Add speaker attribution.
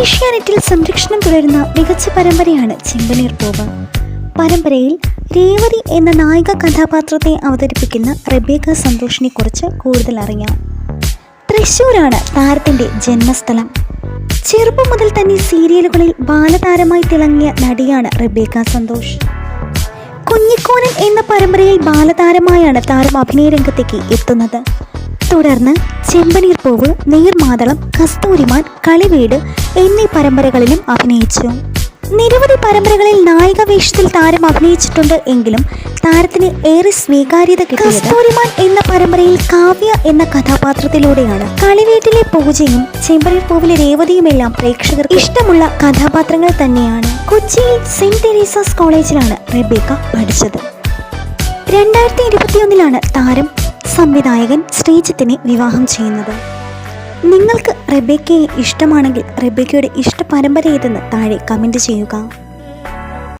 Speaker 1: ഏഷ്യാനെറ്റിൽ സംരക്ഷണം തുടരുന്ന മികച്ച പരമ്പരയാണ് ചെമ്പനീർ പൂവ് പരമ്പരയിൽ രേവതി എന്ന നായിക കഥാപാത്രത്തെ അവതരിപ്പിക്കുന്ന റെബേക്ക സന്തോഷിനെ കുറിച്ച് കൂടുതൽ അറിയാം. തൃശ്ശൂരാണ് താരത്തിന്റെ ജന്മസ്ഥലം. ചെറുപ്പം മുതൽ തന്നെ സീരിയലുകളിൽ ബാലതാരമായി തിളങ്ങിയ നടിയാണ് റെബേക്ക സന്തോഷ്. കുഞ്ഞിക്കോനൻ എന്ന പരമ്പരയിൽ ബാലതാരമായാണ് താരം അഭിനയ രംഗത്തേക്ക് എത്തുന്നത്. തുടർന്ന് ചെമ്പനീർ പൂവ് നീർമാതളം കസ്തൂരിമാൻ കളിവീട് എന്നീ പരമ്പരകളിലും അഭിനയിച്ചു. നിരവധി പരമ്പരകളിൽ നായിക വേഷത്തിൽ താരം അഭിനയിച്ചിട്ടുണ്ട് എങ്കിലും താരത്തിന് ഏറെ സ്വീകാര്യത കസ്തൂരിമാൻ എന്ന പരമ്പരയിൽ കാവ്യ എന്ന കഥാപാത്രത്തിലൂടെയാണ്. കളിവീട്ടിലെ പൂജയും ചെമ്പനീർ പൂവിലെ രേവതിയുമെല്ലാം പ്രേക്ഷകർക്ക് ഇഷ്ടമുള്ള കഥാപാത്രങ്ങൾ തന്നെയാണ്. കൊച്ചിയിൽ സെന്റ് തെരേസാസ് കോളേജിലാണ് റെബേക്ക പഠിച്ചത്. രണ്ടായിരത്തി ഇരുപത്തിയൊന്നിലാണ് താരം സംവിധായകൻ ശ്രീജിത്തിനെ വിവാഹം ചെയ്യുന്നത്. നിങ്ങൾക്ക് റെബേക്കയെ ഇഷ്ടമാണെങ്കിൽ റെബേക്കയുടെ ഇഷ്ട പരമ്പര ഏതെന്ന് താഴെ കമന്റ് ചെയ്യുക.